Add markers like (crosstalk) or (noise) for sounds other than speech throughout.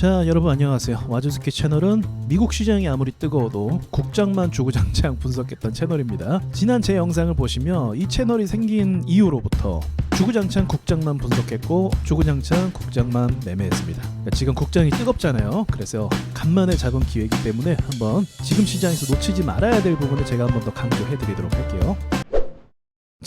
자 여러분 안녕하세요. 와주스키 채널은 미국 시장이 아무리 뜨거워도 국장만 주구장창 분석했던 채널입니다. 지난 제 영상을 보시면 이 채널이 생긴 이후로부터 주구장창 국장만 분석했고 주구장창 국장만 매매했습니다. 그러니까 지금 국장이 뜨겁잖아요. 그래서 간만에 잡은 기회이기 때문에 한번 지금 시장에서 놓치지 말아야 될 부분을 제가 한번 더 강조해 드리도록 할게요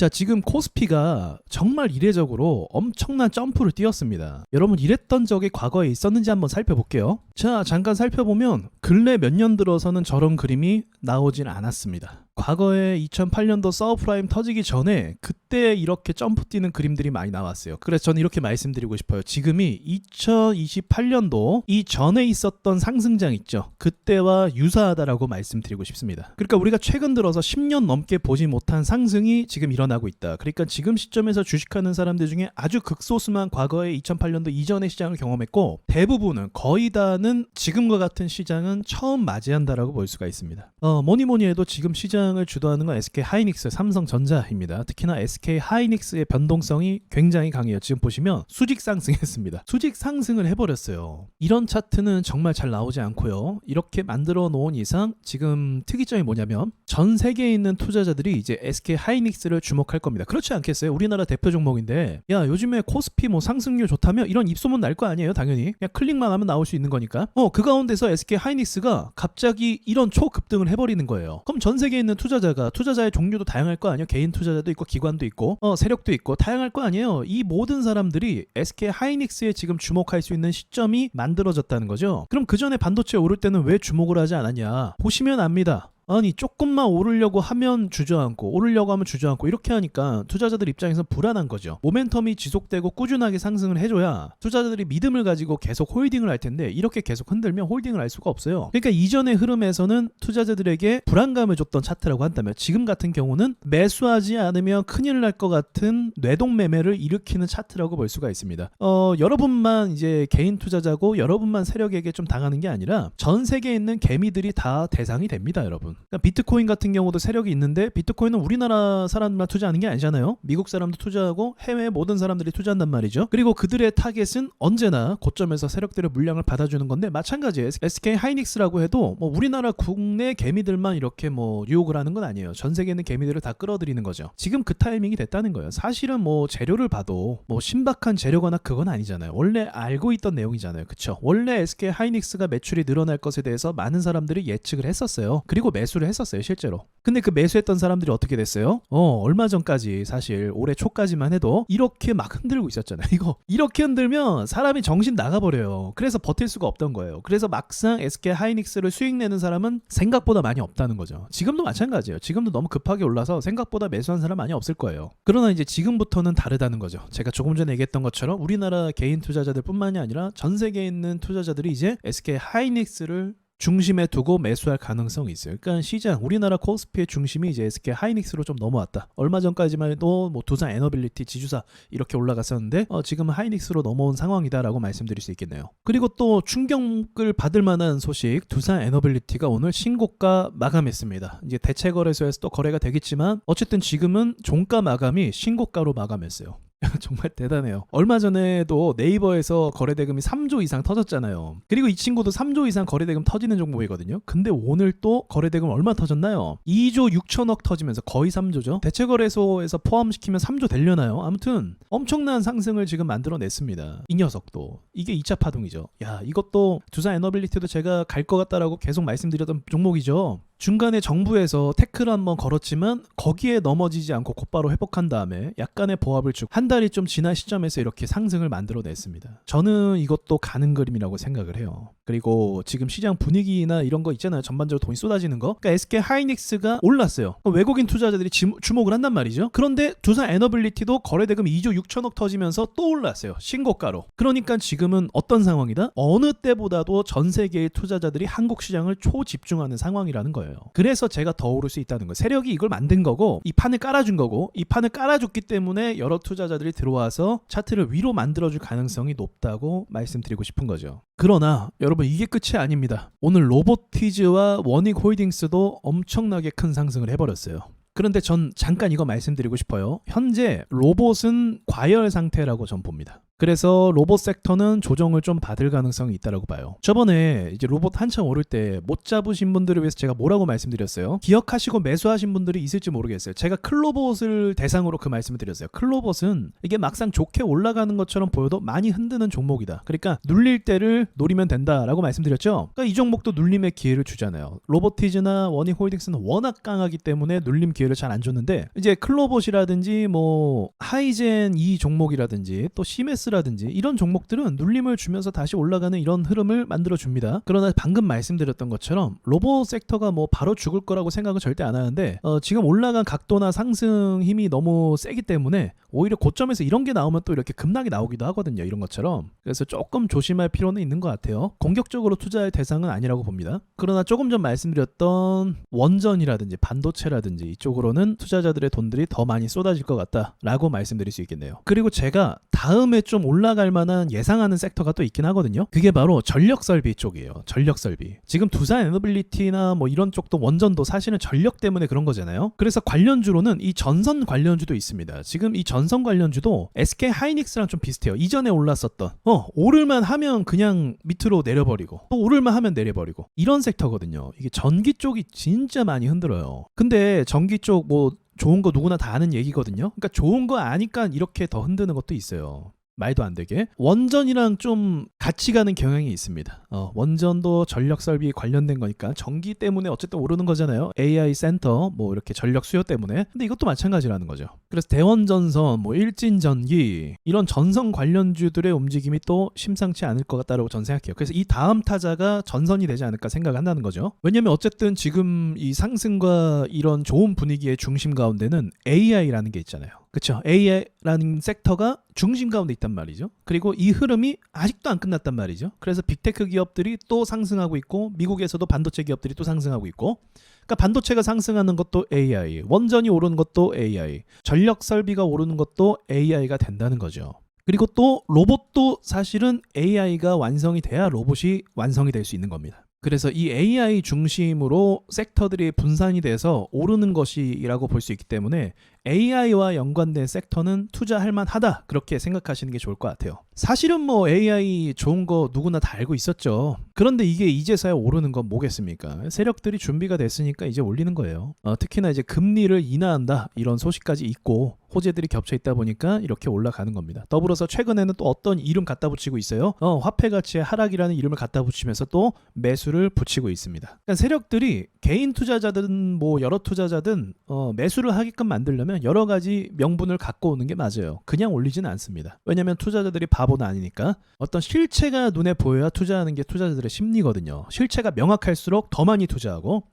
자, 지금 코스피가 정말 이례적으로 엄청난 점프를 뛰었습니다. 여러분, 이랬던 적이 과거에 있었는지 한번 살펴볼게요. 자, 잠깐 살펴보면 근래 몇 년 들어서는 저런 그림이 나오진 않았습니다. 과거에 2008년도 서브프라임 터지기 전에 그때 이렇게 점프 뛰는 그림들이 많이 나왔어요. 그래서 저는 이렇게 말씀드리고 싶어요. 지금이 2028년도 이 전에 있었던 상승장 있죠. 그때와 유사하다라고 말씀드리고 싶습니다. 그러니까 우리가 최근 들어서 10년 넘게 보지 못한 상승이 지금 일어나고 있다. 그러니까 지금 시점에서 주식하는 사람들 중에 아주 극소수만 과거에 2008년도 이전의 시장을 경험했고 대부분은 거의 다는 지금과 같은 시장은 처음 맞이한다라고 볼 수가 있습니다. 어, 뭐니 뭐니 해도 지금 시장 시장을 주도하는 건 SK 하이닉스, 삼성전자입니다. 특히나 SK 하이닉스의 변동성이 굉장히 강해요. 지금 보시면 수직 상승했습니다. 수직 상승을 해버렸어요. 이런 차트는 정말 잘 나오지 않고요. 이렇게 만들어 놓은 이상 지금 특이점이 뭐냐면 전 세계에 있는 투자자들이 이제 SK 하이닉스를 주목할 겁니다. 그렇지 않겠어요? 우리나라 대표 종목인데 야 요즘에 코스피 뭐 상승률 좋다며 이런 입소문 날 거 아니에요? 당연히 그냥 클릭만 하면 나올 수 있는 거니까. 어그 가운데서 SK 하이닉스가 갑자기 이런 초급등을 해버리는 거예요. 그럼 전 세계에 있는 투자자가 투자자의 종류도 다양할 거 아니에요. 개인 투자자도 있고 기관도 있고 어, 세력도 있고 다양할 거 아니에요. 이 모든 사람들이 SK 하이닉스에 지금 주목할 수 있는 시점이 만들어졌다는 거죠. 그럼 그 전에 반도체 오를 때는 왜 주목을 하지 않았냐? 보시면 압니다. 아니 조금만 오르려고 하면 주저앉고 오르려고 하면 주저앉고 이렇게 하니까 투자자들 입장에서 불안한 거죠. 모멘텀이 지속되고 꾸준하게 상승을 해줘야 투자자들이 믿음을 가지고 계속 홀딩을 할 텐데 이렇게 계속 흔들면 홀딩을 할 수가 없어요. 그러니까 이전의 흐름에서는 투자자들에게 불안감을 줬던 차트라고 한다면 지금 같은 경우는 매수하지 않으면 큰일 날 것 같은 뇌동 매매를 일으키는 차트라고 볼 수가 있습니다. 어 여러분만 이제 개인 투자자고 여러분만 세력에게 좀 당하는 게 아니라 전 세계에 있는 개미들이 다 대상이 됩니다, 여러분. 그러니까 비트코인 같은 경우도 세력이 있는데 비트코인은 우리나라 사람만 투자하는 게 아니잖아요. 미국 사람도 투자하고 해외 모든 사람들이 투자한단 말이죠. 그리고 그들의 타겟은 언제나 고점에서 세력들의 물량을 받아주는 건데 마찬가지예요. SK 하이닉스라고 해도 뭐 우리나라 국내 개미들만 이렇게 뭐 유혹을 하는 건 아니에요. 전 세계 있는 개미들을 다 끌어들이는 거죠. 지금 그 타이밍이 됐다는 거예요. 사실은 뭐 재료를 봐도 뭐 신박한 재료거나 그건 아니잖아요. 원래 알고 있던 내용이잖아요. 그쵸? 원래 SK 하이닉스가 매출이 늘어날 것에 대해서 많은 사람들이 예측을 했었어요. 그리고 매 수를 했었어요, 실제로. 근데 그 매수했던 사람들이 어떻게 됐어요? 어, 얼마 전까지 사실 올해 초까지만 해도 이렇게 막 흔들고 있었잖아요. (laughs) 이거 이렇게 흔들면 사람이 정신 나가버려요. 그래서 버틸 수가 없던 거예요. 그래서 막상 SK 하이닉스를 수익 내는 사람은 생각보다 많이 없다는 거죠. 지금도 마찬가지예요. 지금도 너무 급하게 올라서 생각보다 매수한 사람 많이 없을 거예요. 그러나 이제 지금부터는 다르다는 거죠. 제가 조금 전에 얘기했던 것처럼 우리나라 개인 투자자들뿐만이 아니라 전 세계에 있는 투자자들이 이제 SK 하이닉스를 중심에 두고 매수할 가능성이 있어요. 그러니까 시장 우리나라 코스피의 중심이 이제 SK 하이닉스로 좀 넘어왔다. 얼마 전까지만 해도 뭐 두산 에너빌리티 지주사 이렇게 올라갔었는데 어, 지금은 하이닉스로 넘어온 상황이다라고 말씀드릴 수 있겠네요. 그리고 또 충격을 받을 만한 소식 두산 에너빌리티가 오늘 신고가 마감했습니다. 이제 대체 거래소에서 또 거래가 되겠지만 어쨌든 지금은 종가 마감이 신고가로 마감했어요. (laughs) 정말 대단해요. 얼마 전에도 네이버에서 거래대금이 3조 이상 터졌잖아요. 그리고 이 친구도 3조 이상 거래대금 터지는 종목이거든요. 근데 오늘 또 거래대금 얼마 터졌나요? 2조 6천억 터지면서 거의 3조죠. 대체거래소에서 포함시키면 3조 되려나요? 아무튼 엄청난 상승을 지금 만들어냈습니다. 이 녀석도 이게 2차 파동이죠. 야 이것도 두산 에너빌리티도 제가 갈 것 같다라고 계속 말씀드렸던 종목이죠. 중간에 정부에서 태클을 한번 걸었지만 거기에 넘어지지 않고 곧바로 회복한 다음에 약간의 보합을 주고 한 달이 좀 지난 시점에서 이렇게 상승을 만들어냈습니다. 저는 이것도 가는 그림이라고 생각을 해요. 그리고 지금 시장 분위기나 이런 거 있잖아요. 전반적으로 돈이 쏟아지는 거. 그러니까 SK 하이닉스가 올랐어요. 외국인 투자자들이 주목을 한단 말이죠. 그런데 두산 에너빌리티도 거래대금 2조 6천억 터지면서 또 올랐어요. 신고가로. 그러니까 지금은 어떤 상황이다? 어느 때보다도 전 세계의 투자자들이 한국 시장을 초집중하는 상황이라는 거예요. 그래서 제가 더 오를 수 있다는 거예요. 세력이 이걸 만든 거고 이 판을 깔아준 거고 이 판을 깔아줬기 때문에 여러 투자자들이 들어와서 차트를 위로 만들어줄 가능성이 높다고 말씀드리고 싶은 거죠. 그러나 여러분 이게 끝이 아닙니다. 오늘 로보티즈와 원익 홀딩스도 엄청나게 큰 상승을 해버렸어요. 그런데 전 잠깐 이거 말씀드리고 싶어요. 현재 로봇은 과열 상태라고 전 봅니다. 그래서 로봇 섹터는 조정을 좀 받을 가능성이 있다라고 봐요. 저번에 이제 로봇 한참 오를 때 못 잡으신 분들을 위해서 제가 뭐라고 말씀드렸어요? 기억하시고 매수하신 분들이 있을지 모르겠어요. 제가 클로봇을 대상으로 그 말씀을 드렸어요. 클로봇은 이게 막상 좋게 올라가는 것처럼 보여도 많이 흔드는 종목이다. 그러니까 눌릴 때를 노리면 된다라고 말씀드렸죠. 그러니까 이 종목도 눌림의 기회를 주잖아요. 로보티즈나 워닝홀딩스는 워낙 강하기 때문에 눌림 기회를 잘 안 줬는데 이제 클로봇이라든지 뭐 하이젠 이 종목이라든지 또 시메스 라든지 이런 종목들은 눌림을 주면서 다시 올라가는 이런 흐름을 만들어 줍니다. 그러나 방금 말씀드렸던 것처럼 로봇 섹터가 뭐 바로 죽을 거라고 생각은 절대 안 하는데 어, 지금 올라간 각도나 상승 힘이 너무 세기 때문에 오히려 고점에서 이런 게 나오면 또 이렇게 급락이 나오기도 하거든요. 이런 것처럼. 그래서 조금 조심할 필요는 있는 것 같아요. 공격적으로 투자할 대상은 아니라고 봅니다. 그러나 조금 전 말씀드렸던 원전이라든지 반도체라든지 이쪽으로는 투자자들의 돈들이 더 많이 쏟아질 것 같다라고 말씀드릴 수 있겠네요. 그리고 제가 다음에 좀 올라갈 만한 예상하는 섹터가 또 있긴 하거든요. 그게 바로 전력 설비 쪽이에요. 전력 설비. 지금 두산 에너빌리티나 뭐 이런 쪽도 원전도 사실은 전력 때문에 그런 거잖아요. 그래서 관련주로는 이 전선 관련주도 있습니다. 지금 이 전선 관련주도 SK 하이닉스랑 좀 비슷해요. 이전에 올랐었던 어 오를만 하면 그냥 밑으로 내려버리고 또 오를만 하면 내려버리고 이런 섹터거든요. 이게 전기 쪽이 진짜 많이 흔들어요. 근데 전기 쪽뭐 좋은 거 누구나 다 아는 얘기거든요. 그러니까 좋은 거 아니까 이렇게 더 흔드는 것도 있어요. 말도 안 되게 원전이랑 좀 같이 가는 경향이 있습니다. 어, 원전도 전력 설비 관련된 거니까 전기 때문에 어쨌든 오르는 거잖아요. AI 센터 뭐 이렇게 전력 수요 때문에. 근데 이것도 마찬가지라는 거죠. 그래서 대원전선, 뭐 일진전기 이런 전선 관련주들의 움직임이 또 심상치 않을 것 같다라고 전 생각해요. 그래서 이 다음 타자가 전선이 되지 않을까 생각한다는 거죠. 왜냐면 어쨌든 지금 이 상승과 이런 좋은 분위기의 중심 가운데는 AI라는 게 있잖아요. 그렇죠. AI라는 섹터가 중심 가운데 있단 말이죠. 그리고 이 흐름이 아직도 안 끝났단 말이죠. 그래서 빅테크 기업들이 또 상승하고 있고 미국에서도 반도체 기업들이 또 상승하고 있고 그러니까 반도체가 상승하는 것도 AI, 원전이 오르는 것도 AI, 전력 설비가 오르는 것도 AI가 된다는 거죠. 그리고 또 로봇도 사실은 AI가 완성이 돼야 로봇이 완성이 될 수 있는 겁니다. 그래서 이 AI 중심으로 섹터들이 분산이 돼서 오르는 것이라고 볼 수 있기 때문에 AI와 연관된 섹터는 투자할 만하다 그렇게 생각하시는 게 좋을 것 같아요. 사실은 뭐 AI 좋은 거 누구나 다 알고 있었죠. 그런데 이게 이제서야 오르는 건 뭐겠습니까? 세력들이 준비가 됐으니까 이제 올리는 거예요. 어, 특히나 이제 금리를 인하한다 이런 소식까지 있고 호재들이 겹쳐 있다 보니까 이렇게 올라가는 겁니다. 더불어서 최근에는 또 어떤 이름 갖다 붙이고 있어요. 어, 화폐 가치의 하락이라는 이름을 갖다 붙이면서 또 매수를 붙이고 있습니다. 그러니까 세력들이 개인 투자자든 뭐 여러 투자자든 어, 매수를 하게끔 만들려면 여러 가지 명분을 갖고 오는 게 맞아요. 그냥 올리지는 않습니다. 왜냐하면 투자자들이 바보는 아니니까 어떤 실체가 눈에 보여야 투자하는 게 투자자들의 심리거든요. 실체가 명확할수록 더 많이 투자하고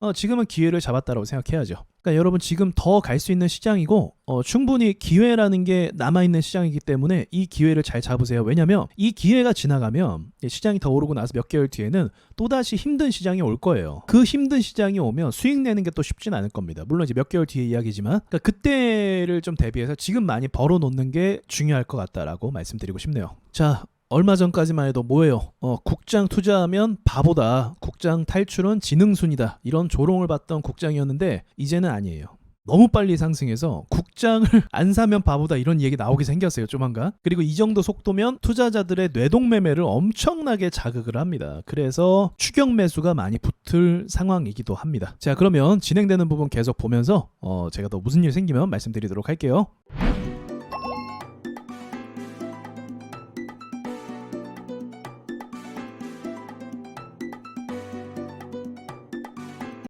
어, 지금은 기회를 잡았다라고 생각해야죠. 그러니까 여러분 지금 더 갈 수 있는 시장이고 어, 충분히 기회라는 게 남아 있는 시장이기 때문에 이 기회를 잘 잡으세요. 왜냐하면 이 기회가 지나가면 시장이 더 오르고 나서 몇 개월 뒤에는 또 다시 힘든 시장이 올 거예요. 그 힘든 시장이 오면 수익 내는 게 또 쉽진 않을 겁니다. 물론 이제 몇 개월 뒤에 이야기지만 그러니까 그때를 좀 대비해서 지금 많이 벌어 놓는 게 중요할 것 같다라고 말씀드리고 싶네요. 자. 얼마 전까지만 해도 뭐예요? 어, 국장 투자하면 바보다. 국장 탈출은 지능순이다. 이런 조롱을 받던 국장이었는데 이제는 아니에요. 너무 빨리 상승해서 국장을 (laughs) 안 사면 바보다 이런 얘기 나오게 생겼어요 조만간 그리고 이 정도 속도면 투자자들의 뇌동매매를 엄청나게 자극을 합니다 그래서 추격 매수가 많이 붙을 상황이기도 합니다 자 그러면 진행되는 부분 계속 보면서 어, 제가 또 무슨 일 생기면 말씀드리도록 할게요